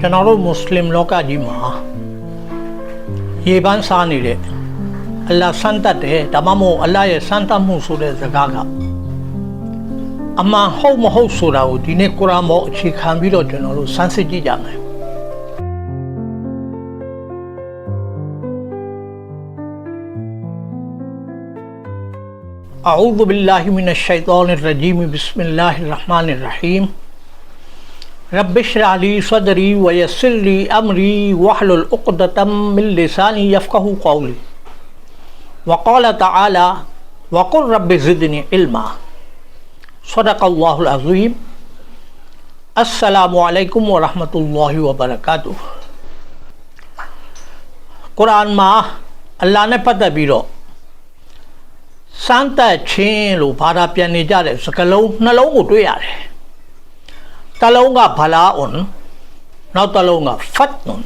ကျွန်တော်တို့မွတ်စလင်လောကကြီးမှာရေပန်းစားနေတဲ့အလ္လာဟ်ဆန်းတတ်တယ်ဒါမှမဟုတ်အလ္လာဟ်ရဲ့ဆန်းတတ်မှုဆိုတဲ့စကားကအမှန်ဟုတ်မဟုတ်ဆိုတာကိုဒီနေ့ကုရ်အာန်ပေါ်အခြေခံပြီးတော့ကျွန်တော်တို့စမ်းစစ်ကြည့်ကြမယ်အူဇူဘီလာဟီမင်အရှ်ရှိုင်တောနရ်ရဂျီမ်ဘစ်မီလာဟီရ်ရဟ်မာနရ်ရဟီမ် رب اشرح لي صدري ويسر لي أمري واحلل عقدة من لساني يفقه قولي. وقال تعالى وقل رب زدني علما. صدق الله العظيم. السلام عليكم ورحمة الله وبركاته. قرآن ما اللہ نے پتہ بھی رو စမ်းသပ်ခြင်းလို့ဘာသာပြန်နေကြတဲ့စကလုံးနှလုံးကိုတွေ့ရတယ် တစ်လုံးကဘလာအွန်နောက်တစ်လုံးကဖတ်နွန်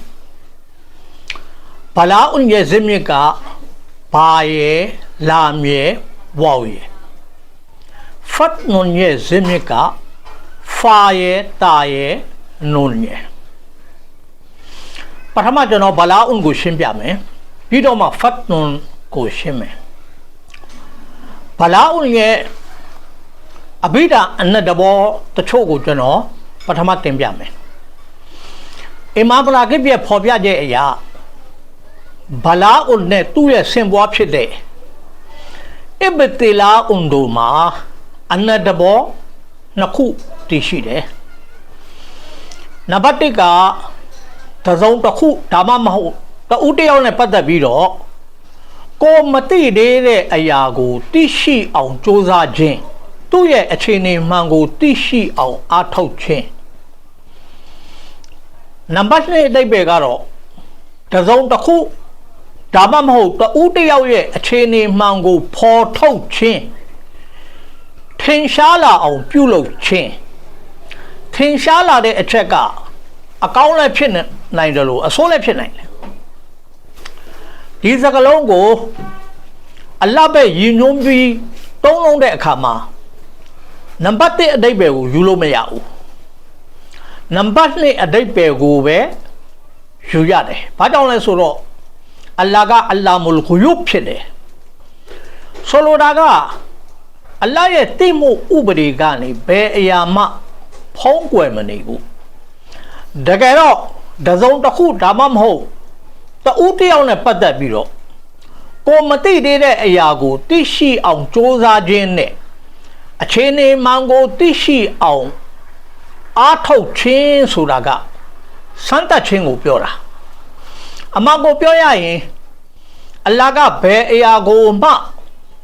ဘလာအွန်ရဲ့ဇမြစ်ကဘာရဲ့လာမြေဝေါရဲ့ဖတ်နွန်ရဲ့ဇမြစ်ကဖာရဲ့တာရဲ့နွန်ရဲ့ပထမကျွန်တော်ဘလာအွန်ကိုရှင်းပြမယ်ပြီးတော့မှဖတ်နွန်ကိုရှင်းမယ်ဗလာဥရဲ့အဘိဓာအနတ်တဘောတချို့ကိုကျွန်တော် ပထမတင်ပြမယ်အီမာဗလာကိပြဖော်ပြတဲ့အရာဗလာဥနဲ့သူ့ရဲ့ဆင်ပွားဖြစ်တဲ့အဘတီလာဥန်ဒိုမှာအနတ်တဘောနှစ်ခုတည်ရှိတယ်နံပါတ်1ကတစုံတစ်ခုဒါမှမဟုတ်တဦးတစ်ယောက်နဲ့ပတ်သက်ပြီးတော့ကိုမသိသေးတဲ့အရာကိုသိရှိအောင်စ조사ခြင်း သူ့ရဲ့အခြေအနေမှန်ကိုသိရှိအောင်အားထုတ်ခြင်းနံပါတ်2အတိတ်ပဲကတော့တစုံတစ်ခုဒါမှမဟုတ်တဦးတစ်ယောက်ရဲ့အခြေအနေမှန်ကိုဖော်ထုတ်ခြင်းထင်ရှားလာအောင်ပြုလုပ်ခြင်းထင်ရှားလာတဲ့အချက်ကအကောင်းလည်းဖြစ်နိုင်တယ်လို့အဆိုးလည်းဖြစ်နိုင်တယ်ဒီစကလုံးကိုအလတ်ပဲရည်ညွှန်းပြီးတုံးလုံးတဲ့အခါမှာ နံပါတ်1အတိတ်ပဲကိုယူလို့မရဘူးနံပါတ်2အတိတ်ပဲကိုပဲယူရတယ်ဘာကြောင့်လဲဆိုတော့အလ္လာဟ်ကအလ္လာမူလ်ဂူယုဖြစ်တယ်ဆိုလိုတာကအလ္လာဟ်ရဲ့တိမှုဥပဒေကနေဘယ်အရာမှဖုံးကွယ်မနေဘူးတကယ်တော့တစုံတစ်ခုဒါမှမဟုတ်တဦးတယောက်နဲ့ပတ်သက်ပြီးတော့ကိုမသိသေးတဲ့အရာကိုသိရှိအောင်စ조사ခြင်းနဲ့ အခြေအနေမှန်ကိုသိရှိအောင်အားထုတ်ခြင်းဆိုတာကစမ်းသပ်ခြင်းကိုပြောတာအမှန်ကိုပြောရရင်အလ္လာဟ်ကဘယ်အရာကိုမှ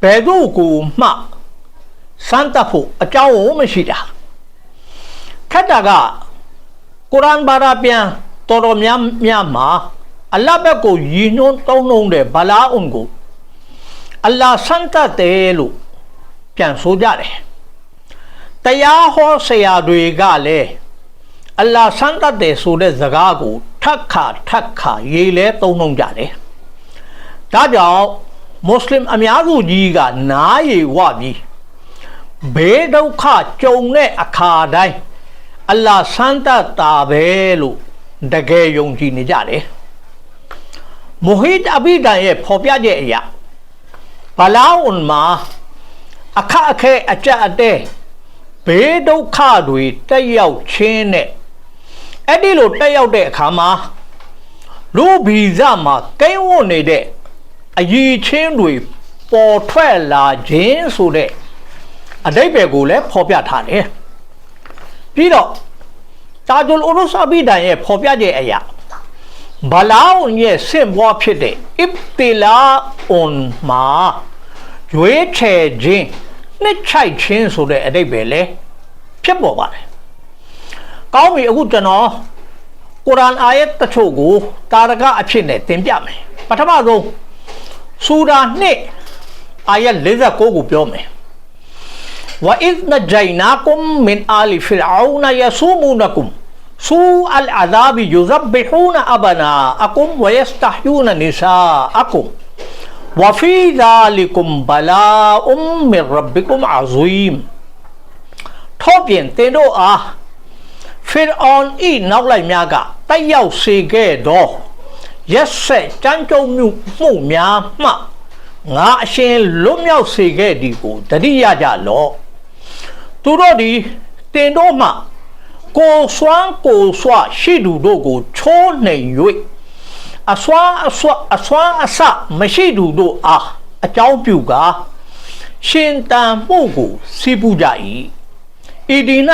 ဘယ်သူကိုမှစမ်းသပ်ဖို့အကြောင်းကိုမရှိတာခက်တာကကုရ်အာန်ဘာသာပြန်တော်တော်များများမှာအလ္လာဟ်ဘက်ကိုယဉ်ညွန်းတုံးလုံးတဲ့ဗလာအွန်ကိုအလ္လာဟ်ဆန်းတတ်တယ်လို့ပြန်ဆိုကြတယ် တရားဟောဆရာတွေကလည်းအလ္လာဟ်ဆန်းတတ်တယ်ဆိုတဲ့စကားကိုထက်ခါထက်ခါရေးလဲတုံးလုံးကြတယ်ဒါကြောင့်မွတ်စလင်အများစုကြီးကနားရည်ဝပြီးဘေးဒုက္ခကြုံတဲ့အခါတိုင်းအလ္လာဟ်ဆန်းတတ်တာပဲလို့တကယ်ယုံကြည်နေကြတယ်မူဟိဒ်အဘိဒန်ရဲ့ဖော်ပြချက်အရာဘလာဝွန်မှာအခက်အခဲအကြက်အတဲ ဘေးဒုက္ခတွေတက်ရောက်ခြင်းနဲ့အဲ့ဒီလိုတက်ရောက်တဲ့အခါမှာလူဗီဇမှာကိန်းဝတ်နေတဲ့အည်ချင်းတွေပေါ်ထွက်လာခြင်းဆိုတဲ့အတိတ်ပဲကိုလည်းဖော်ပြထားတယ်ပြီးတော့တာဂျူလ်အူရုစအဘိဒန်ရဲ့ဖော်ပြချက်အရာဘလာအွန်ရဲ့ဆင့်ဘွားဖြစ်တဲ့အစ်တီလာအွန်မှာရွေးချယ်ခြင်း နှစ်ချိုက်ခြင်းဆိုတဲ့အတိတ်ပဲလေဖြစ်ပေါ်ပါတယ်။ကောင်းပြီအခုကျွန်တော်ကုရ်အာန်အာယတ်တချို့ကိုတာရကအဖြစ်နဲ့သင်ပြမယ်။ပထမဆုံးဆူရာနှစ်အာယတ်56ကိုပြောမယ်။ဝအစ်နဂျိုင်နာကွမ်မင်အာလီဖီရအောင်နာယဆူမူနကွမ်ဆူအလ်အာဇာဘီယူဇဘ်ဟူနာအဘနာအကွမ်ဝယစတဟယူနာနီဆာအကွမ် وفي ذلكم بلاء من ربكم عظيم ထို့ပြင်သင်တို့အားဖ ဖေအောန်ဤနောက်လိုက်များကတိုက်ရောက်စေခဲ့သောရက်ဆက်ကြမ်းကြုတ်မှုမှုများမှငါအရှင်လွတ်မြောက်စေခဲ့သည်ကိုတတိယကြလော့သူတို့သည်တင်တို့မှကိုစွမ်းကိုစွာရှိသူတို့ကိုချိုးနှိမ်၍ အစွမ်းအစွမ်းအစွမ်းအစမရှိသူတို့အားအကြောင်းပြုကာရှင်တန်မှုကိုစီးပူးကြ၏ဤဒီ၌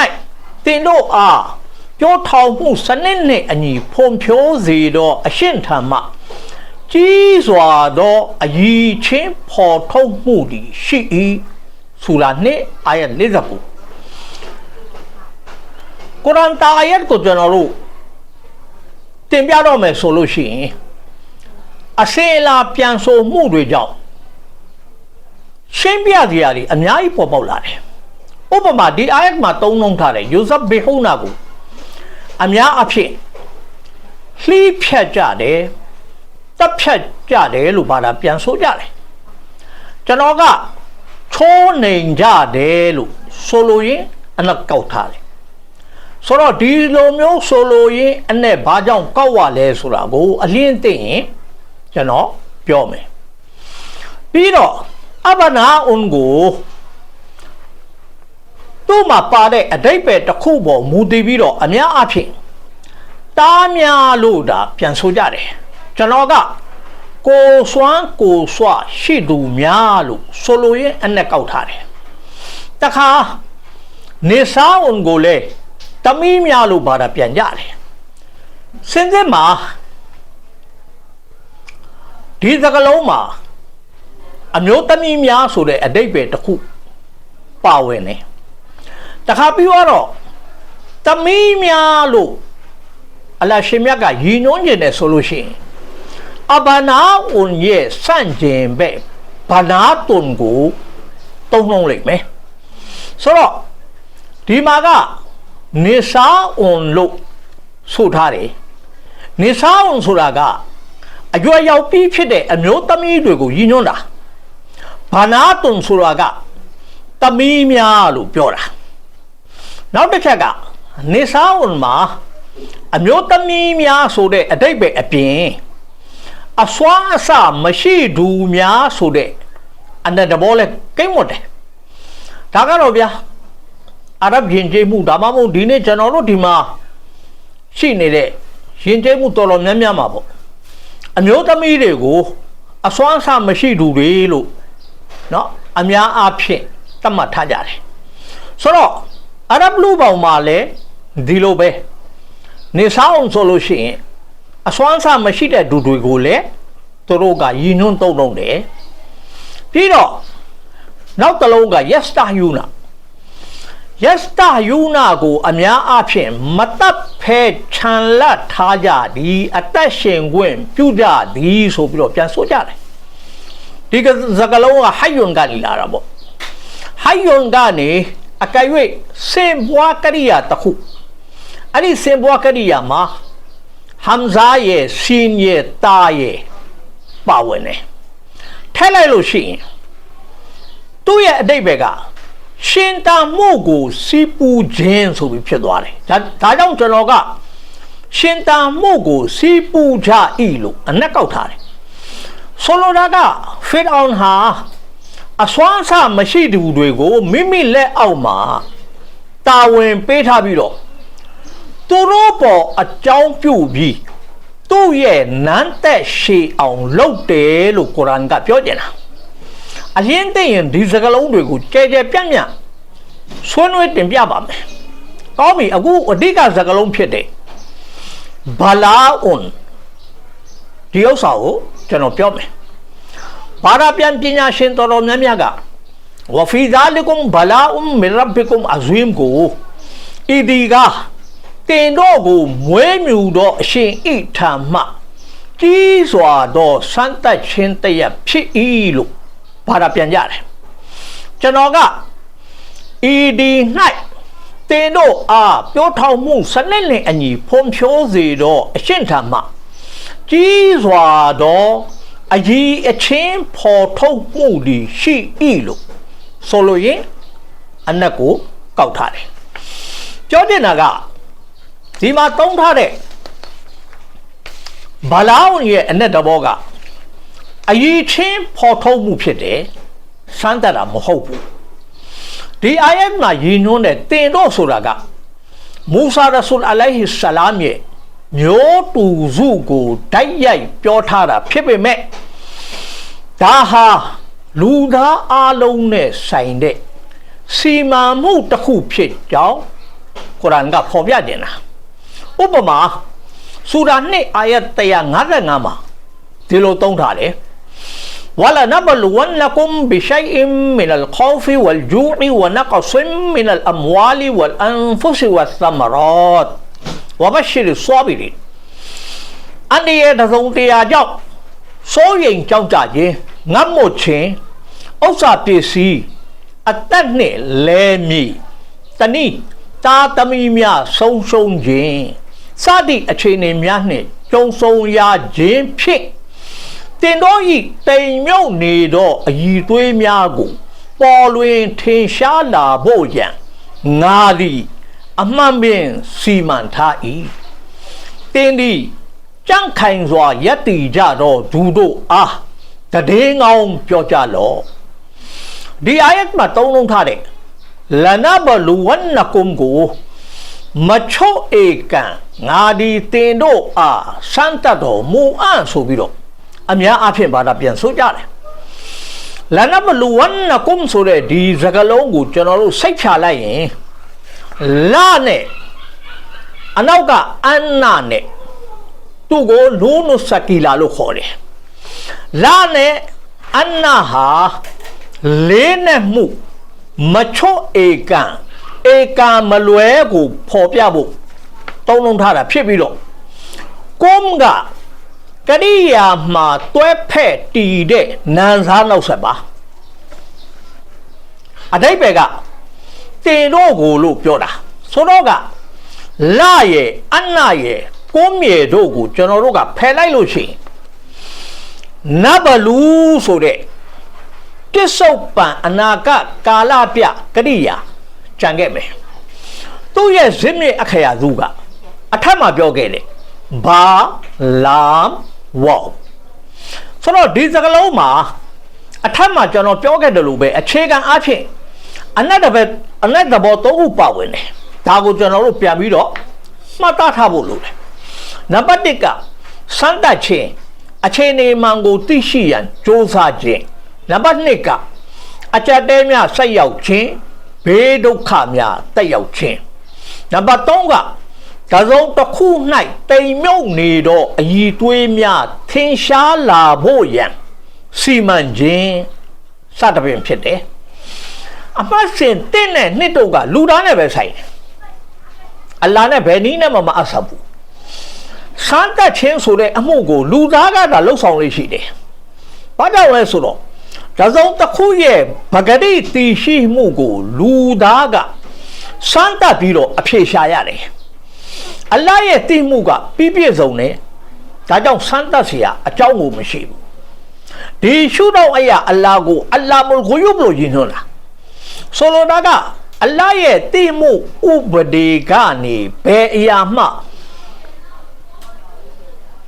တင်တို့အားပြောထောင်မှုစနစ်နှင့်အညီဖွံ့ဖြိုးစေသောအရှင်ထံမှကြီးစွာသောအည်ချင်းဖော်ထုတ်မှုသည်ရှိ၏ဆူလာနှင့်အာယတ်49ကုရ်အာန်တာအာယတ်ကိုကျွန်တော်တို့တင်ပြတော့မယ်ဆိုလို့ရှိရင် အစေအလာပြန်ဆိုမှုတွေကြောင့်ရှင်းပြစရာတွေအများကြီးပေါ်ပေါက်လာတယ်ဥပမာဒီအာယတ်မှာသုံးနှုန်းထားတယ်ယူဇပ်ဘေဟူနာကိုအများအဖြစ်လှီးဖြတ်ကြတယ်တပ်ဖြတ်ကြတယ်လို့ဘာသာပြန်ဆိုကြတယ်ကျွန်တော်ကချိုးနှိမ်ကြတယ်လို့ဆိုလိုရင်အနက်ကောက်ထားတယ်ဆိုတော့ဒီလိုမျိုးဆိုလိုရင်အနဲ့ဘာကြောင့်ကောက်ရလဲဆိုတာကိုအလင်းသိရင် ကျွန်တော်ပြောမယ်ပြီးတော့အဘနာအွန်ကိုသူ့မှာပါတဲ့အတိတ်ပဲတစ်ခုပေါ်မူတည်ပြီးတော့အများအဖြစ်တားများလို့ဒါပြန်ဆိုကြတယ်ကျွန်တော်ကကိုစွမ်းကိုစွရှိသူများလို့ဆိုလိုရင်အနဲ့ကောက်ထားတယ်တခါနေစာအွန်ကိုလည်းတမီးများလို့ဘာသာပြန်ကြတယ်စင်စစ်မှာ ဒီသကလုံးမှာအမျိုးသမီးများဆိုတဲ့အတိတ်ပဲတစ်ခုပါဝင်တယ်တခါပြီးတော့တမီးများလို့အလရှင်မြတ်ကရည်ညွှန်းခြင်းနဲ့ဆိုလို့ရှိရင်အဘနာဥန်ရဲ့စန့်ကျင်ဘက်ဘာနာတွန်ကိုတုံးလုံးလိုက်မယ်ဆိုတော့ဒီမှာကနေစာအွန်လို့ဆိုထားတယ်နေစာအွန်ဆိုတာက အရွယ်ရောက်ပြီးဖြစ်တဲ့အမျိုးသမီးတွေကိုရည်ညွှန်းတာဘာနာတွန်ဆိုတာကသမီးများလို့ပြောတာနောက်တစ်ချက်ကနေစာအွန်မှာအမျိုးသမီးများဆိုတဲ့အတိတ်ပဲအပြင်အစွမ်းအစမရှိသူများဆိုတဲ့အနတဘောလဲကိမ့်မတယ်ဒါကတော့ဗျာအာရဗ်ယဉ်ကျေးမှုဒါမှမဟုတ်ဒီနေ့ကျွန်တော်တို့ဒီမှာရှိနေတဲ့ယဉ်ကျေးမှုတော်တော်များများမှာပေါ့ အမျိုးသမီးတွေကိုအစွမ်းအစမရှိသူတွေလို့เนาะအများအားဖြင့်သတ်မှတ်ထားကြတယ်ဆိုတော့အာရဗ်လူပေါင်းမှာလည်းဒီလိုပဲနေဆောင်ဆိုလို့ရှိရင်အစွမ်းစားမရှိတဲ့သူတွေကိုလည်းသူတို့ကရည်ညွှန်းသုံးလုံးတယ်ပြီးတော့နောက်တစ်လုံးက yesta yuna yesta yuna ကိုအများအားဖြင့်မတတ်ဖဲခြံလက်ထားကြသည်အသက်ရှင်ခွင့်ပြုကြသည်ဆိုပြီးတော့ပြန်ဆိုကြတယ်ဒီကစကလုံးကဟိုင်ယွန်ကနေလာတာပေါ့ဟိုင်ယွန်ကနေအကယ်၍စင်ဘွားကရိယာတစ်ခုအဲ့ဒီစင်ဘွားကရိယာမှာဟမ်ဇာရဲ့ဆင်းရဲ့တာရဲ့ပါဝင်တယ်ထည့်လိုက်လို့ရှိရင်သူ့ရဲ့အတိတ်ဘက်က ရှင်တာမှုကိုစီးပူးခြင်းဆိုပြီးဖြစ်သွားတယ်ဒါဒါကြောင့်ကျွန်တော်ကရှင်တာမှုကိုစီးပူးကြဤလို့အနက်ကောက်ထားတယ်ဆိုလိုတာကဖေအောင်ဟာအစွမ်းအစမရှိသူတွေကိုမိမိလက်အောက်မှာတာဝန်ပေးထားပြီးတော့သူတို့ပေါ်အကြောင်းပြုပြီးသူ့ရဲ့နန်းသက်ရှည်အောင်လုပ်တယ်လို့ကုရ်အာန်ကပြောကြတာ အရင်သိရင်ဒီစကားလုံးတွေကိုကြဲကြဲပြန့်ပြန့်ဆွေးနွေးတင်ပြပါမယ်။ကောင်းပြီအခုအဓိကစကားလုံးဖြစ်တဲ့ဘလာအွန်ဒီဥစ္စာကိုကျွန်တော်ပြောမယ်။ဘာသာပြန်ပညာရှင်တော်တော်များများကဝဖီဇာလီကုမ်ဘလာအွမ်မီရဘ်ဘီကုမ်အဇီမ်ကိုဤဒီကတင်တော့ကိုမွဲမြူသောအရှင်ဣထာမှကြီးစွာသောစမ်းသက်ခြင်းတရဖြစ်၏လို့ ဘာသာပြန်ကြတယ်ကျွန်တော်ကဤဒီ၌တင်တို့အားပြောထောင်မှုစနစ်နဲ့အညီဖွံ့ဖြိုးစေသောအရှင်ထာမှကြီးစွာသောအကြီးအချင်းဖော်ထုတ်မှုသည်ရှိ၏လို့ဆိုလိုရင်အနက်ကိုကောက်ထားတယ်ပြောတင်တာကဒီမှာတုံးထားတဲ့ဘလောင်းရဲ့အ내တဘောက အရေးချင်းဖော်ထုတ်မှုဖြစ်တယ်စမ်းတတ်တာမဟုတ်ဘူးဒီအာယတ်မှာယဉ်ညွန်းတဲ့တင်တော့ဆိုတာကမူဆာရဆူလ်အလိုင်ဟီဆလာမ်ရဲ့မျိုးတူစုကိုတိုက်ရိုက်ပြောထားတာဖြစ်ပေမဲ့ဒါဟာလူသားအလုံးနဲ့ဆိုင်တဲ့စီမာမှုတစ်ခုဖြစ်ကြောင်းကုရ်အာန်ကဖော်ပြနေတာဥပမာစူရာ2အာယတ်155မှာဒီလိုသုံးထားတယ် ولنبلونكم بشيء من الخوف والجوع ونقص من الأموال والأنفس والثمرات وبشر الصابرين အန်ဒီရဲ့တစုံတရာကြောင့်စိုးရိမ်ကြောက်ကြခြင်းငတ်မွတ်ခြင်းဥစ္စာပစ္စည်းအသက်နှင့်လဲမြည်တနည်းတာသမီများဆုံးရှုံးခြင်းစသည့်အခြေအနေများနှင့်ကြုံဆုံရခြင်းဖြင့် တင်တော်ဤတိမ်မြုပ်နေသောအည်သွေးများကို ပေါ်လွင်ထင်ရှားလာဖို့ရန်ငါသည်အမှန်ပင်စီမံထား၏တင်သည်ကြန့်ခိုင်စွာယက်တီကြတော့ဒူတို့အားတည်င်းကောင်းပြောကြလော့ဒီအာယတ်မှာသုံးလုံးထားတဲ့လနဘလူဝနကုမ်ကိုမချို့ဧကံငါဒီတင်တို့အားစမ်းတတ်တော်မူအံ့ဆိုပြီးတော့ အများအားဖြင့်ဘာသာပြန်ဆိုကြတယ်လနဘလူဝနကုမ်ဆိုတဲ့ဒီစကားလုံးကိုကျွန်တော်တို့စိတ်ဖြာလိုက်ရင်လာနဲ့အနောက်ကအန်နာနဲ့သူ့ကိုလူနုစကီလာလို့ခေါ်တယ်လာနဲ့အန်နာဟာလေးနဲ့မှုမချော့ဧကံဧကံမလွဲကိုပေါ်ပြဖို့တုံးလုံးထားတာဖြစ်ပြီးတော့ကုမ်က ကရိယာမှာတွဲဖက်တီတဲ့နန်စားနောက်ဆက်ပါအတိတ်ပဲကတင်တော့ကိုလို့ပြောတာဆိုတော့ကလာရဲ့အနရဲ့ကိုမြေတို့ကိုကျွန်တော်တို့ကဖယ်လိုက်လို့ရှိရင်နဘလူဆိုတဲ့တစ္ဆုတ်ပံအနာကကာလပြကရိယာကြံခဲ့မယ်သူ့ရဲ့ဇင်းမြေအခရာစုကအထက်မှာပြောခဲ့တယ်ဘာလာ မ်ဝေါဆိုတော့ဒီစကလုံးမှာအထက်မှာကျွန်တော်ပြောခဲ့တယ်လို့ပဲအခြေခံအဖြစ်အနက်တပဲအနက်တဘောသုံးခုပါဝင်တယ်ဒါကိုကျွန်တော်တို့ပြန်ပြီးတော့မှတ်သားထားဖို့လိုတယ်နံပါတ်1ကစမ်းသပ်ခြင်းအခြေအနေမှန်ကိုသိရှိရန်စ조사ခြင်းနံပါတ်2ကအကြက်တဲများဆက်ရောက်ခြင်းဘေးဒုက္ခများတက်ရောက်ခြင်းနံပါတ်3က ဒါဆုံးတစ်ခု၌တိမ်မြုပ်နေသောအည်သွေးများထင်ရှားလာဖို့ရန်စီမံခြင်းစသဖြင့်ဖြစ်တယ်အပတ်စဉ်တင့်နဲ့နှစ်တို့ကလူသားနဲ့ပဲဆိုင်တယ်အလာနဲ့ဘယ်နည်းနဲ့မှမအပ်ဆက်ဘူးစမ်းတက်ခြင်းဆိုတဲ့အမှုကို လူသားကသာလှုပ်ဆောင်လို့ရှိတယ်။ဘာကြောင့်လဲဆိုတော့ဒါဆုံးတစ်ခုရဲ့ဗဂရိတီရှိမှုကို လူသားကစမ်းတက်ပြီးတော့အဖြေရှာရတယ်။ အလ္လာဟ်ရဲ့တည်မှုကပြည့်ပြည့်စုံတယ်။ဒါကြောင့်စမ်းတက်เสียအကြောင်းကိုမရှိဘူး။ဒီရှုတော့အရာအလ္လာဟ်ကိုအလ္လာမုလ်ဂူယုဘလို့ယဉ်ထွန်းတာ။ဆိုလိုတာကအလ္လာဟ်ရဲ့တည်မှုဥပဒေကနေဘယ်အရာမှ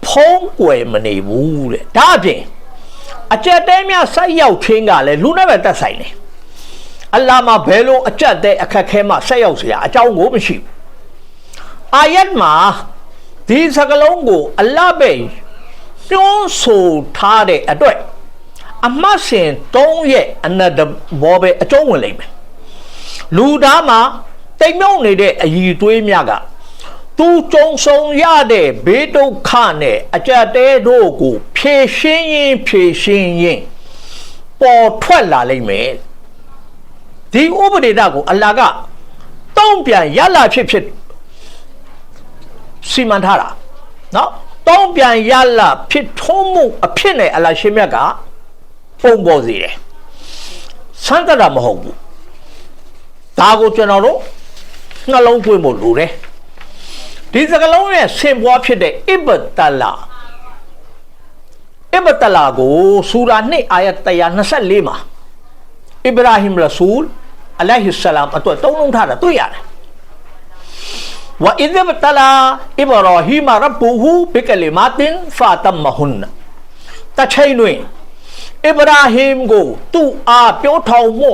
ဖုံးကွယ်မနေဘူးတဲ့ဒါအပြင်အကြက်တဲများဆိုက်ရောက်ခြင်းကလည်းလူနဲ့ပဲတက်ဆိုင်တယ်အလ္လာမှာဘယ်လိုအကြက်တဲအခက်ခဲမှဆက်ရောက်เสียအကြောင်းကိုမရှိဘူး အာယတ်မှာဒီစကလုံးကို အလ္လာပဲပြောဆိုထားတဲ့အတွက်အမတ်စင်၃ရဲ့အနတဘောပဲအကျုံးဝင်လိမ့်မယ်လူသားမှာတိမ်မြုံနေတဲ့အည်သွေးများကသူကြုံဆုံရတဲ့ဘေးဒုက္ခနဲ့အကြက်တဲတို့ကို ဖြေရှင်းရင်ဖြေရှင်းရင်ပေါ်ထွက်လာလိမ့်မယ်ဒီဥပဒေတာကိုအလ္လာဟ်ကတုံ့ပြန်ရလာဖြစ်ဖြစ် စီမံထားတာနော်တောင်းပြန်ရလာဖြစ်ထုံးမှုအဖြစ်နဲ့အလရှင်မြတ်ကပုံပေါ်စေတယ်စမ်းတတာမဟုတ်ဘူးဒါကိုကျွန်တော်တို့နှလုံးသွင်းဖို့လိုတယ်ဒီစကလုံးရဲ့ဆင်ပွားဖြစ်တဲ့အဘတလာအဘတလာကိုဆူရာ2အာယတ်124မှာအစ္စရာဟိမ်ရဆူလ်အလိုင်ဟစ်ဆလမ်အတွက်တုံးလုံးထားတာတွေ့ရတယ် ဝအစ်ဘတလာအဘရာဟီမရဘူဟူဘီကလီမာတင်ဖာတမ်မဟွန်တချိန်တွင်အဗရာဟင်ကိုသူ့အားပြောထောင်မှု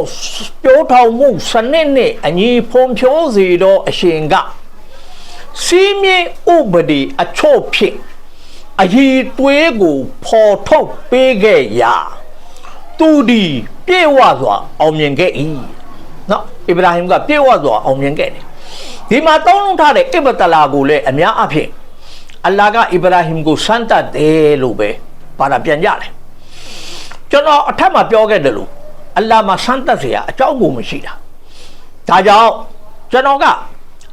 ပြောထောင်မှုစနစ်နဲ့အညီဖုံဖြိုးစေတော့အရှင်ကစီးမြေဥပဒေအချို့ဖြင့်အยีသွေးကိုဖော်ထုတ်ပေးခဲ့ရာသူဒီပြေဝစွာအောင်မြင်ခဲ့၏နော်အဗရာဟင်ကပြေဝစွာအောင်မြင်ခဲ့တယ် ဒီမှာတောင်းလုံးထားတဲ့အစ်ဘတလာကိုလည်းအများအဖြစ်အလ္လာဟ်ကအစ္စရာဟင်ကိုစမ်းတတ်တယ်လို့ပဲပါတာပြန်ကြတယ်ကျွန်တော်အထက်မှာပြောခဲ့တယ်လို့အလ္လာဟ်မှာစမ်းတတ်စရာအကြောင်းကိုမရှိတာဒါကြောင့်ကျွန်တော်က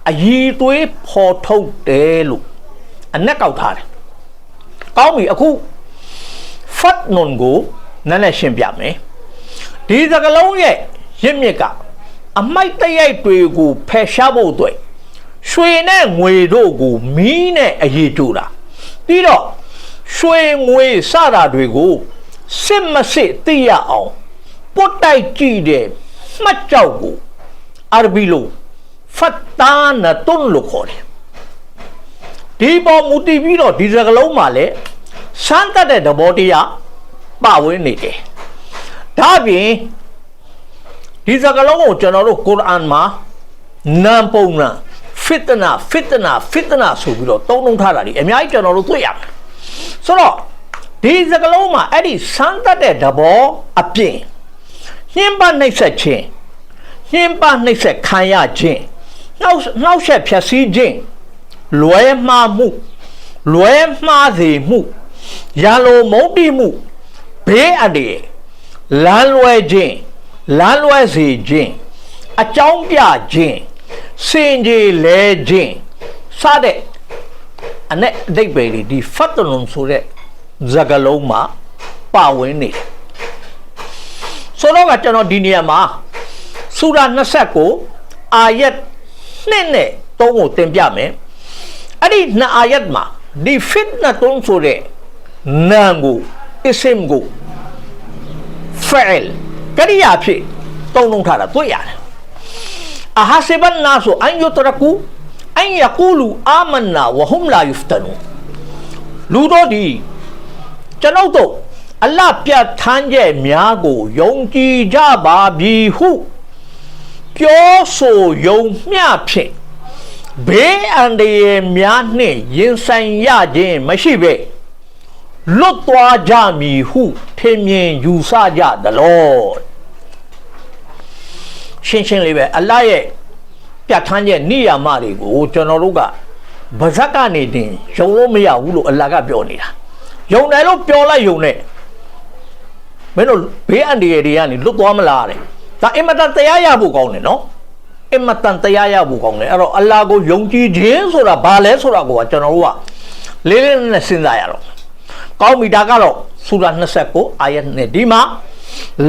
အည်သွေးဖော်ထုတ်တယ်လို့အနက်ကောက်ထားတယ်ကောင်းပြီအခုဖတ်နွန်ကိုနည်းနည်းရှင်းပြမယ်ဒီစကလုံးရဲ့ရင့်မြစ်က အမိုက်တရိုက်တွေကိုဖယ်ရှားဖို့အတွက်ရွှေနဲ့ငွေတို့ကိုမီးနဲ့အရေးတူတာပြီးတော့ရွှေငွေစတာတွေကိုစစ်မစစ်သိရအောင်ပုတ်တိုက်ကြည့်တဲ့မှတ်ကြောက်ကိုအာရဘီလိုဖတ်တာနတွန်းလို့ခေါ်တယ်ဒီပေါ်မူတည်ပြီးတော့ဒီစကလုံးမှာလည်းစမ်းတတ်တဲ့သဘောတရားပဝင်းနေတယ်ဒါပြင် ဒီစကားလုံးကိုကျွန်တော်တို့ကုရ်အာန်မှာနာမ်ပုံနာဖစ်တနာဖစ်တနာဖစ်တနာဆိုပြီးတော့သုံးလုံးထားတာဒီအများကြီးကျွန်တော်တို့တွေ့ရမယ်ဆိုတော့ဒီစကားလုံးမှာအဲ့ဒီစမ်းတတ်တဲ့သဘောအပြင်ညှင်းပနှိပ်ဆက်ခြင်းညှင်းပနှိပ်ဆက်ခံရခြင်းနှောက်နှောက်ဆက်ဖြတ်စည်းခြင်းလွဲမှားမှုလွဲမှားစေမှုရန်လိုမုန်းတိမှုဘေးအန္တရာယ်လမ်းလွဲခြင်း လမ်းလွဲစေခြင်းအကြောင်းပြခြင်းစင်ကြီးလဲခြင်းစတဲ့အ내အတိတ်ပဲဒီဖတ်တလုံးဆိုတဲ့ဇဂလုံးမှာပါဝင်နေတယ်ဆိုတော့ကကျွန်တော်ဒီနေရာမှာစူရာ29အာယတ်2နဲ့3ကိုသင်ပြမယ်အဲ့ဒီနှစ်အာယတ်မှာဒီဖစ်နာတုံးဆိုတဲ့နာမ်ကိုအစ္စမ်ကို fa'il ကရိယာဖြစ်တုံးလုံးထားတာတွေ့ရတယ်အဟာစီဘန်နာဆိုအန်ယုတရကူအန်ယကူလူအာမနာဝဟွမ်လာယူဖတနူလူတို့ဒီကျွန်ုပ်တို့အလပြတ်ထမ်းချက်များကိုယုံကြည်ကြပါပြီဟုပြောဆိုယုံမျှဖြင့်ဘေးအန္တရာယ်များနှင့်ရင်ဆိုင်ရခြင်းမရှိပဲလွတ်သွားကြမည်ဟုထင်မြင်ယူဆကြသလော ရှင်းရှင်းလေးပဲအလ္လာဟ်ရဲ့ပြဋ္ဌာန်းချက်နိယာမတွေကိုကျွန်တော်တို့ကဗဇက်ကနေတင်ယုံလို့မရဘူးလို့အလ္လာဟ်ကပြောနေတာယုံတယ်လို့ပြောလိုက်ယုံနဲ့မင်းတို့ဘေးအန္တရာယ်တွေကနေလွတ်သွားမလားတဲ့ဒါအင်မတန်တရားရဖို့ကောင်းတယ်နော်အင်မတန်တရားရဖို့ကောင်းတယ်အဲ့တော့အလ္လာဟ်ကိုယုံကြည်ခြင်းဆိုတာဘာလဲဆိုတာကိုကျွန်တော်တို့ကလေးလေးနဲ့စဉ်းစားရတော့ကောင်းပြီဒါကတော့စူရာ29အာယတ်နဲ့ဒီမှာ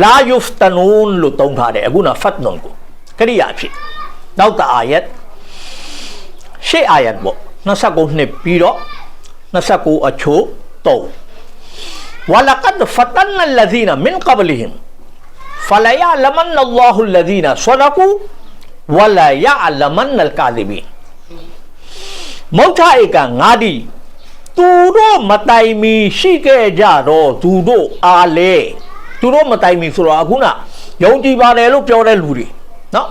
လာယူဖတနူန်လို့တုံးထားတယ်အခုနဖတ်နွန်ကိုကရိယာဖြစ်နောက်တအာယတ်ရှေ့အာယတ်ပေါ့29နှစ်ပြီးတော့29အချို့တော့ဝလကဒ်ဖတန်နလဇီနာမင်ကဘလီဟင်ဖလာယလမန်အလ္လာဟူလဇီနာဆဒကူဝလာယလမန်အလ်ကာဒီဘီမௌထာဧကငါဒီသူတို့မတိုင်မီရှိခဲ့ကြတော့သူတို့အားလေ သူတို့မတိုင်မီဆိုတော့အခုနယုံကြည်ပါတယ်လို့ပြောတဲ့လူတွေနော်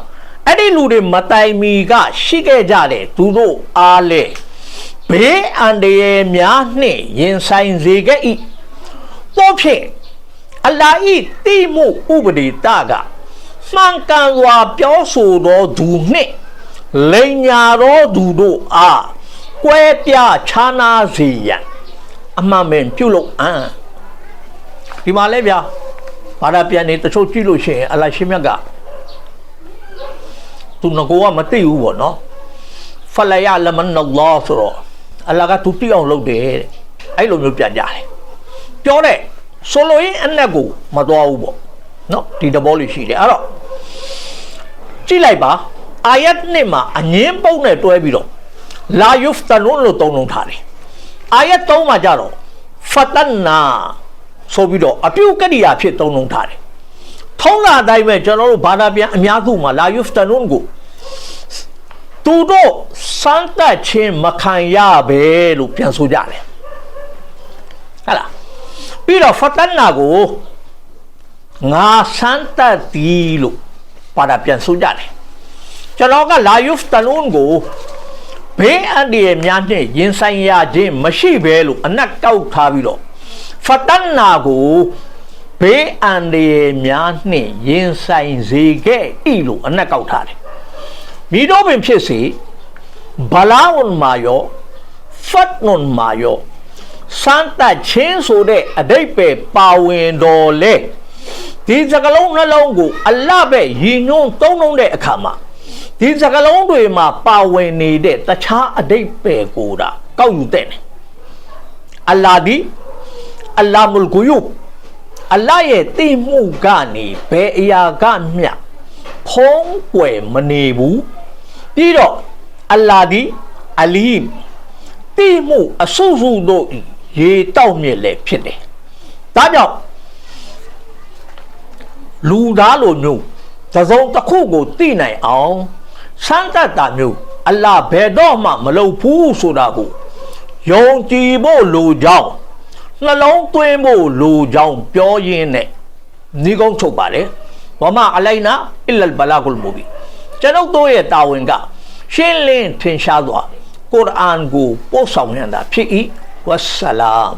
အဲ့ဒီလူတွေမတိုင်မီကရှိခဲ့ကြတယ်သူတို့အားလေဘေးအန္တရာယ်များနှင့်ရင်ဆိုင်စေခဲ့၏သောဖြင့်အလာဤတိမှုဥပဒေတကမှန်ကန်စွာပြောဆိုသောသူနှင့်လိန်ညာသောသူတို့အားကွဲပြားခြားနာစေရန်အမှန်ပဲပြုလုပ်အံ့ဒီမှာလဲဗျာ ဘာသာပြန်နေတချို့ကြည့်လို့ရှိရင်အလရှင်မြတ်ကသူငကိုကမသိဘူးပေါ့နော်ဖလယလမန်နလောဆိုတော့အလ္လာဟ်ကသူတိအောင်လုပ်တယ်တဲ့အဲ့လိုမျိုးပြန်ကြတယ်ပြောတဲ့ဆိုလိုရင်းအနက်ကိုမတော်ဘူးပေါ့နော်ဒီတဘောလေးရှိတယ်အဲ့တော့ကြည့်လိုက်ပါအာယတ်နှစ်မှာအငင်းပုံနဲ့တွဲပြီးတော့လာယုဖတနုလို့သုံးလုံးထားတယ်အာယတ်3မှာကြတော့ဖတန်နာ ဆိုပြီးတော့အပြုတ်ကတိယာဖြစ်သုံးလုံးထားတယ်ထုံးလာတိုင်းပဲကျွန်တော်တို့ဘာသာပြန်အများစုမှာလာယုဖတနုကိုသူတို့စမ်းသပ်ခြင်းမခံရပဲလို့ပြန်ဆိုကြတယ်ဟဲ့လားပြီးတော့ဖတ်တန်နာကိုငါစမ်းသပ်သည်လို့ပါတာပြန်ဆိုကြတယ်ကျွန်တော်ကလာယူဖ်တနွန်ကိုဘေးအန္တရာယ်များနဲ့ရင်ဆိုင်ရခြင်းမရှိပဲလို့အနက်ကောက်ထားပြီးတော့ ဖတ်တန်နာကိုဘေးအန္တရာယ်များနှင့်ရင်ဆိုင်စေခဲ့ဤလို့အနက်ကောက်ထားတယ်မိတော့ပင်ဖြစ်စေဘလာဝန်မာယောဖတ်နွန်မာယောစမ်းတတ်ချင်းဆိုတဲ့အတိတ်ပဲပါဝင်တော်လဲဒီစကလုံးနှလုံးကိုအလပဲရည်ညွှန်းသုံးလုံးတဲ့အခါမှာဒီစကလုံးတွေမှာပါဝင်နေတဲ့တခြားအတိတ်ပဲကိုတာကောက်ယူတဲ့တယ်အလ္လာဒီ အလ္လာမုလ်ဂူယုအလ္လာရဲ့သိမှုကနေဘယ်အရာကမျှဖုံးကွယ်မနေဘူးပြီးတော့အလ္လာဒီအလီမ်သိမှုအဆုစုတို့ဤရေတောက်မြစ်လည်းဖြစ်တယ်ဒါကြောင့်လူသားလိုမျိုးသစုံတစ်ခုကိုသိနိုင်အောင်စမ်းတတ်တာမျိုးအလ္လာဘယ်တော့မှမလုပ်ဘူးဆိုတာကိုယုံကြည်ဖို့လိုကြောင်း နှလုံးသွင်းဖို့လိုကြောင်းပြောရင်းနဲ့ညီကုန်းချုပ်ပါလေဝမအလိုက်နာအလလ်ဘလာဂုလ်မူဘီကျွန်ုပ်တို့ရဲ့တာဝန်ကရှင်းလင်းထင်ရှားစွာကုရ်အာန်ကိုပို့ဆောင်ရတာဖြစ်၏ဝဆလာမ်